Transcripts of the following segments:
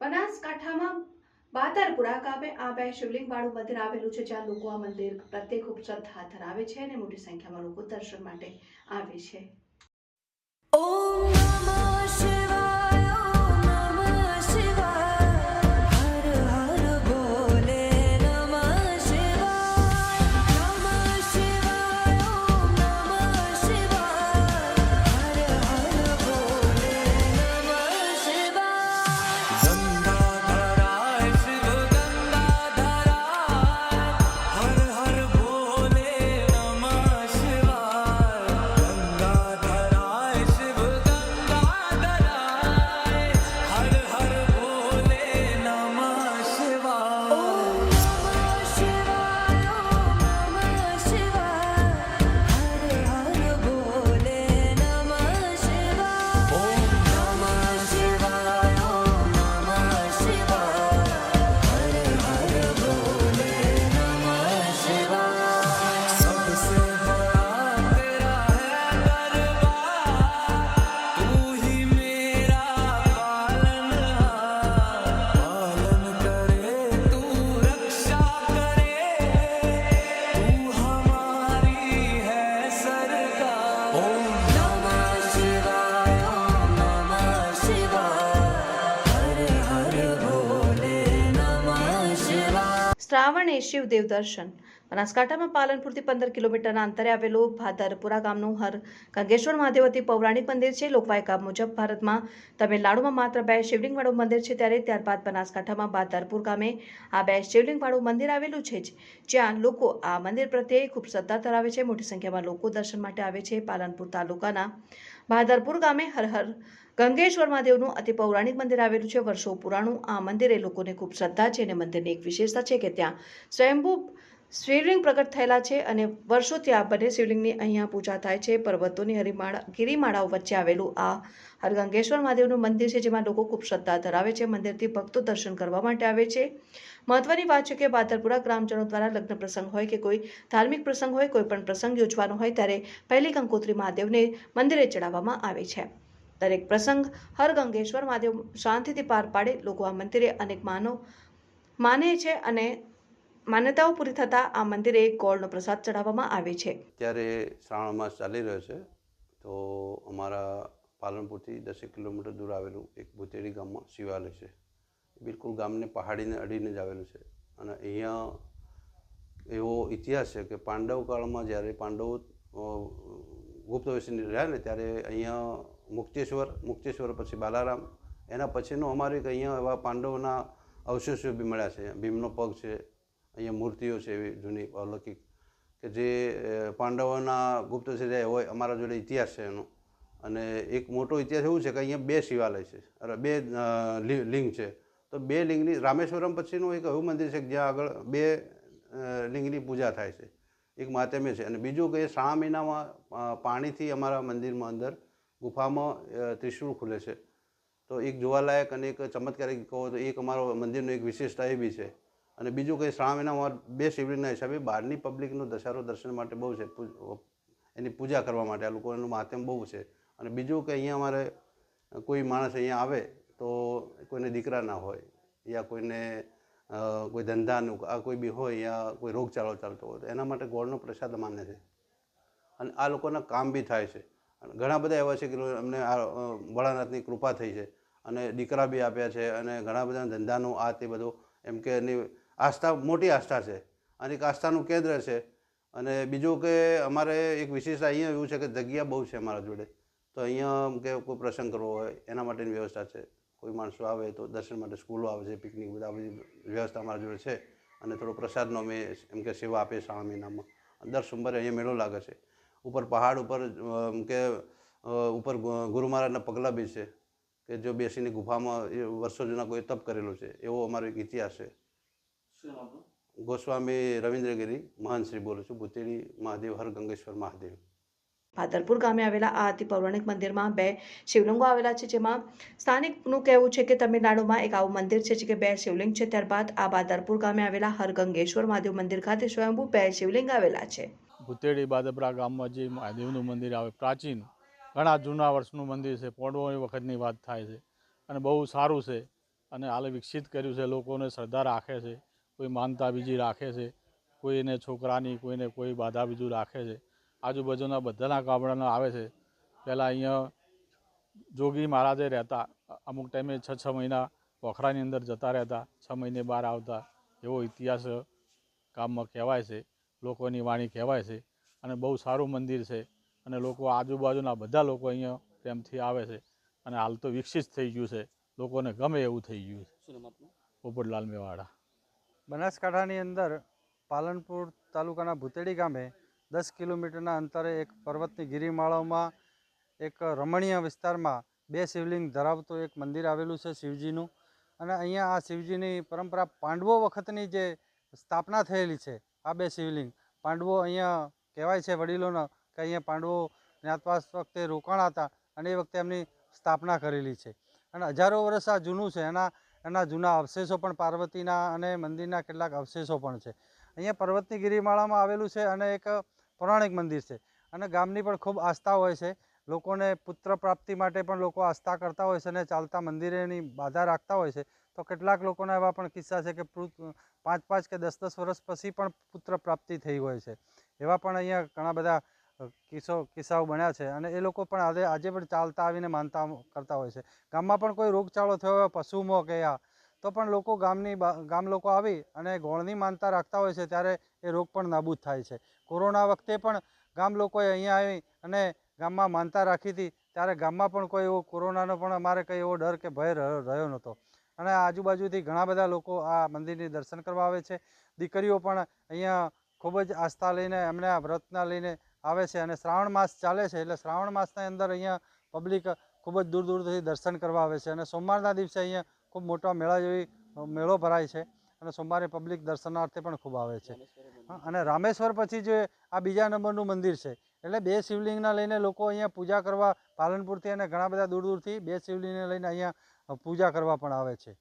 બનાસકાંઠામાં બાતરપુરા ગામે આ બે શિવલિંગ વાળું મંદિર આવેલું છે, જ્યાં લોકો આ મંદિર પ્રત્યે ખૂબ શ્રદ્ધા ધરાવે છે અને મોટી સંખ્યામાં લોકો દર્શન માટે આવે છે. શ્રાવણ એ શિવદેવ દર્શન. બનાસકાંઠામાં પાલનપુરથી પંદર કિલોમીટરના અંતરે આવેલું ભાદરપુરા ગામનું હર ગંગેશ્વર મહાદેવ પૌરાણિક મંદિર છે. લોકવાયકા મુજબ ભારતમાં તમિલનાડુમાં માત્ર બે શિવલિંગવાળું મંદિર છે ત્યારે ત્યારબાદ બનાસકાંઠામાં ભાદરપુર ગામે આ બે શિવલિંગવાળું મંદિર આવેલું છે જ્યાં લોકો આ મંદિર પ્રત્યે ખૂબ શ્રદ્ધા ધરાવે છે. મોટી સંખ્યામાં લોકો દર્શન માટે આવે છે. પાલનપુર તાલુકાના ભાદરપુર ગામે હરહર ગંગેશ્વર મહાદેવનું અતિ પૌરાણિક મંદિર આવેલું છે. વર્ષો પુરાણું આ મંદિરે લોકોને ખૂબ શ્રદ્ધા છે અને મંદિરની એક વિશેષતા છે કે ત્યાં સ્વયંભૂ શિવલિંગ પ્રગટ થયેલા છે અને વર્ષોથી આ બંને શિવલિંગની અહીંયા પૂજા થાય છે. પર્વતોની હરિમાળા, ગિરિમાળાઓ વચ્ચે આવેલું આ હરગંગેશ્વર મહાદેવનું મંદિર છે જેમાં લોકો ખૂબ શ્રદ્ધા ધરાવે છે. મંદિરથી ભક્તો દર્શન કરવા માટે આવે છે. મહત્વની વાત છે કે બાદરપુરા ગ્રામજનો દ્વારા લગ્ન પ્રસંગ હોય કે કોઈ ધાર્મિક પ્રસંગ હોય, કોઈ પણ પ્રસંગ યોજવાનો હોય, ત્યારે પહેલી કંકોત્રી મહાદેવને મંદિરે ચડાવવામાં આવે છે. દરેક પ્રસંગ હર ગંગેશ્વર મહાદેવ શાંતિથી પાર પાડે. લોકો આ મંદિરે અનેક માનો, માને છે અને માન્યતાઓ પૂરી થતાં આ મંદિરે એક ગોળનો પ્રસાદ ચઢાવવામાં આવે છે. ત્યારે શ્રાવણ માસ ચાલી રહ્યો છે, તો અમારા પાલનપુરથી દસેક કિલોમીટર દૂર આવેલું એક ભૂતેડી ગામમાં શિવાલય છે. બિલકુલ ગામને પહાડીને અડીને જ આવેલું છે. અને અહીંયા એવો ઇતિહાસ છે કે પાંડવ કાળમાં જ્યારે પાંડવો ગુપ્ત વૈશ્યની રહ્યા ને ત્યારે અહીંયા મુક્તેશ્વર મુક્તેશ્વર પછી બાલારામ, એના પછીનો અમારે એક અહીંયા એવા પાંડવોના અવશેષો બી મળ્યા છે. ભીમનો પગ છે, અહીંયા મૂર્તિઓ છે એવી જૂની અલૌકિક કે જે પાંડવોના ગુપ્ત છે હોય, અમારા જોડે ઇતિહાસ છે એનો. અને એક મોટો ઇતિહાસ એવું છે કે અહીંયા બે શિવાલય છે, અરે બે લિંગ છે. તો બે લિંગની રામેશ્વરમ પછીનું એક એવું મંદિર છે જ્યાં આગળ બે લિંગની પૂજા થાય છે. એક માધ્યમે છે. અને બીજું કે શ્રાવણ મહિનામાં પાણીથી અમારા મંદિરમાં અંદર ગુફામાં ત્રિશુળ ખુલે છે. તો એક જોવાલાયક અને એક ચમત્કારિક કહો તો એક અમારો મંદિરનો એક વિશેષતા એ બી છે. અને બીજું કંઈ શ્રાવણ મહિનામાં બે શિવલિંગના હિસાબે બહારની પબ્લિકનો દશેરો દર્શન માટે બહુ છે. એની પૂજા કરવા માટે આ લોકોનું માધ્યમ બહુ છે. અને બીજું કે અહીંયા અમારે કોઈ માણસ અહીંયા આવે તો કોઈને દીકરા ના હોય, યા કોઈને કોઈ ધંધાનું, આ કોઈ બી હોય યા કોઈ રોગચાળો ચાલતો હોય, તો એના માટે ગોળનો પ્રસાદ માને છે. અને આ લોકોના કામ બી થાય છે. ઘણા બધા એવા છે કે અમને આ ભોળાનાથની કૃપા થઈ છે. અને દીકરા બી આપ્યા છે અને ઘણા બધા ધંધાનું આ તે બધું, એમ કે એની આસ્થા, મોટી આસ્થા છે. અને એક આસ્થાનું કેન્દ્ર છે. અને બીજું કે અમારે એક વિશેષતા અહીંયા એવું છે કે જગ્યા બહુ છે અમારા જોડે. તો અહીંયા કે કોઈ પ્રસંગ કરવો હોય, એના માટેની વ્યવસ્થા છે. કોઈ માણસો આવે તો દર્શન માટે સ્કૂલો આવે છે પિકનિક બધા બધી વ્યવસ્થા અમારા જોડે છે અને થોડો પ્રસાદનો અમે એમ કે સેવા આપીએ શ્રાવણ મહિનામાં. દર સોમવારે અહીંયા મેળો લાગે છે. ઉપર પહાડ ઉપર એમ કે ઉપર ગુરુ મહારાજના પગલાં બી છે કે જો બેસીને ગુફામાં એ વર્ષો જૂના કોઈ તપ કરેલો છે એવો અમારો એક ઇતિહાસ છે. ગોસ્વામી રવિન્દ્રગીરી મહાન શ્રી બોલું છું ભૂતેડી મહાદેવ હર ગંગેશ્વર મહાદેવ. ભાદરપુર ગામે આવેલા આ અતિ પૌરાણિક મંદિરમાં બે શિવલિંગો આવેલા છે, જેમાં સ્થાનિકનું કહેવું છે કે તમિલનાડુમાં એક આવું મંદિર છે, જે કે બે શિવલિંગ છે. ત્યારબાદ આ ભાદરપુર ગામે આવેલા હરગંગેશ્વર મહાદેવ મંદિર ખાતે સ્વયંભૂ બે શિવલિંગ આવેલા છે. ભૂતેડી બાદપરા ગામમાં જે મહાદેવનું મંદિર આવે, પ્રાચીન, ઘણા જૂના વર્ષનું મંદિર છે પોંડવોની વખતની વાત થાય છે અને બહુ સારું છે અને હાલ વિકસિત કર્યું છે, લોકોને શ્રદ્ધા રાખે છે, કોઈ માનતા બીજી રાખે છે કોઈને છોકરાની, કોઈને કોઈ બાધા બીજું રાખે છે. આજુબાજુના બધાના ગામડાના આવે છે. પહેલાં અહીંયા જોગી મહારાજે રહેતા. અમુક ટાઈમે છ છ મહિના પોખરાની અંદર જતા રહેતા. છ મહિને બહાર આવતા. એવો ઇતિહાસ ગામમાં કહેવાય છે. લોકોની વાણી કહેવાય છે. અને બહુ સારું મંદિર છે. અને લોકો આજુબાજુના બધા લોકો અહીંયા પ્રેમથી આવે છે. અને હાલ તો વિકસિત થઈ ગયું છે. લોકોને ગમે એવું થઈ ગયું છે. પોપટલાલ મેવાડા. બનાસકાંઠાની અંદર પાલનપુર તાલુકાના ભૂતેડી ગામે દસ કિલોમીટરના અંતરે એક પર્વતની ગિરિમાળાઓમાં, એક રમણીય વિસ્તારમાં બે શિવલિંગ ધરાવતું એક મંદિર આવેલું છે શિવજીનું. અને અહીંયા આ શિવજીની પરંપરા પાંડવો વખતની જે સ્થાપના થયેલી છે, આ બે શિવલિંગ. પાંડવો અહીંયા કહેવાય છે વડીલોનો કે અહીંયા પાંડવો જ્ઞાતવાસ વખતે રોકાણ હતા અને એ વખતે એમની સ્થાપના કરેલી છે. અને હજારો વર્ષ આ જૂનું છે, એના એના જૂના અવશેષો પણ પાર્વતીના અને મંદિરના કેટલાક અવશેષો પણ છે. અહીંયા પર્વતની ગિરિમાળામાં આવેલું છે અને એક પૌરાણિક મંદિર છે. અને ગામની પણ ખૂબ આસ્થા હોય છે. લોકોને પુત્ર પ્રાપ્તિ માટે પણ લોકો આસ્થા કરતા હોય છે અને ચાલતા મંદિરેની બાધા રાખતા હોય છે. તો કેટલાક લોકોના એવા પણ કિસ્સા છે કે પાંચ પાંચ કે દસ દસ વર્ષ પછી પણ પુત્ર પ્રાપ્તિ થઈ હોય છે. એવા પણ અહીંયા ઘણા બધા કિસ્સો, કિસ્સાઓ બન્યા છે અને એ લોકો પણ આજે આજે પણ ચાલતા આવીને માનતા કરતા હોય છે. ગામમાં પણ કોઈ રોગચાળો થયો હોય, પશુમાં કે આ તો પણ લોકો ગામની ગામ લોકો આવી અને ગોળની માનતા રાખતા હોય છે ત્યારે એ રોગ પણ નાબૂદ થાય છે. કોરોના વખતે પણ ગામ લોકોએ અહીંયા આવી અને ગામમાં માનતા રાખી હતી, ત્યારે ગામમાં પણ કોઈ એવો કોરોનાનો પણ અમારે કંઈ એવો ડર કે ભય રહ્યો રહ્યો નહોતો. અને આજુબાજુથી ઘણા બધા લોકો આ મંદિરની દર્શન કરવા આવે છે. દીકરીઓ પણ અહીંયા ખૂબ જ આસ્થા લઈને એમને આ વ્રતના લઈને આવે છે અને શ્રાવણ માસ ચાલે છે એટલે શ્રાવણ માસની અંદર અહીંયા પબ્લિક ખૂબ જ દૂર દૂરથી દર્શન કરવા આવે છે અને સોમવારના દિવસે અહીંયા ખૂબ મોટા મેળા જેવી મેળો ભરાય છે અને સોમવારે પબ્લિક દર્શનાર્થે પણ ખૂબ આવે છે. અને રામેશ્વર પછી જે આ બીજા નંબરનું મંદિર છે એટલે બે શિવલિંગના લઈને લોકો અહીંયા પૂજા કરવા પાલનપુરથી અને ઘણા બધા દૂર દૂરથી બે શિવલિંગને લઈને અહીંયા પૂજા કરવા પણ આવે છે.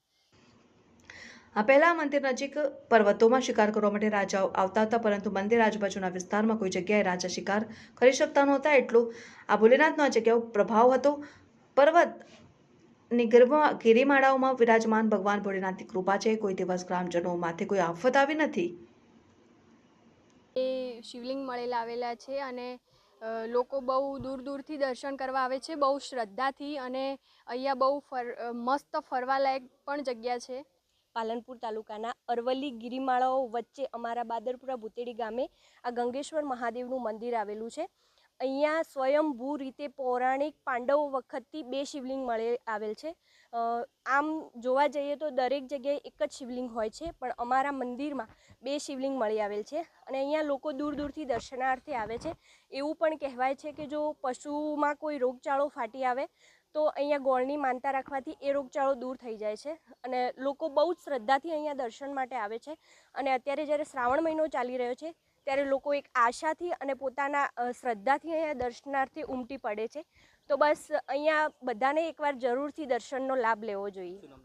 આ પહેલા મંદિર નજીક પર્વતોમાં શિકાર કરવા માટે રાજાઓ આવતા હતા પરંતુ મંદિર આજુબાજુના વિસ્તારમાં કોઈ જગ્યાએ રાજા શિકાર કરી શકતા નહોતા એટલું આ ભોલેનાથનો આ જગ્યાઓ પ્રભાવ હતો. પર્વતની ગર્ભમાં ગિરિમાળાઓમાં વિરાજમાન ભગવાન ભોળેનાથની કૃપા છે. કોઈ દિવસ ગ્રામજનો માથે કોઈ આફત આવી નથી. એ શિવલિંગ મળેલા આવેલા છે અને લોકો બહુ દૂર દૂરથી દર્શન કરવા આવે છે. બહુ શ્રદ્ધાથી અને અહીંયા બહુ ફર મસ્ત ફરવાલાયક પણ જગ્યા છે. પાલનપુર તાલુકાના અરવલ્લી ગિરિમાળાઓ વચ્ચે અમારા બાદરપુરા ભૂતેડી ગામે આ ગંગેશ્વર મહાદેવનું મંદિર આવેલું છે. અહીંયા સ્વયંભૂ રીતે પૌરાણિક પાંડવો વખતથી બે શિવલિંગ મળે આવેલ છે. આમ જોવા જઈએ તો દરેક જગ્યાએ એક જ શિવલિંગ હોય છે, પણ અમારા મંદિરમાં બે શિવલિંગ મળી આવેલ છે અને અહીંયા લોકો દૂર દૂરથી દર્શનાર્થે આવે છે. એવું પણ કહેવાય છે કે જો પશુમાં કોઈ રોગચાળો ફાટી આવે તો અહીંયા ગોળની માનતા રાખવાથી એ રોગચાળો દૂર થઈ જાય છે અને લોકો બહુ જ શ્રદ્ધાથી અહીંયા દર્શન માટે આવે છે. અને અત્યારે જ્યારે શ્રાવણ મહિનો ચાલી રહ્યો છે ત્યારે લોકો એક આશાથી અને પોતાના શ્રદ્ધાથી અહીંયા દર્શનાર્થી ઉમટી પડે છે. તો બસ અહીંયા બધાને એકવાર જરૂરથી દર્શનનો લાભ લેવો જોઈએ.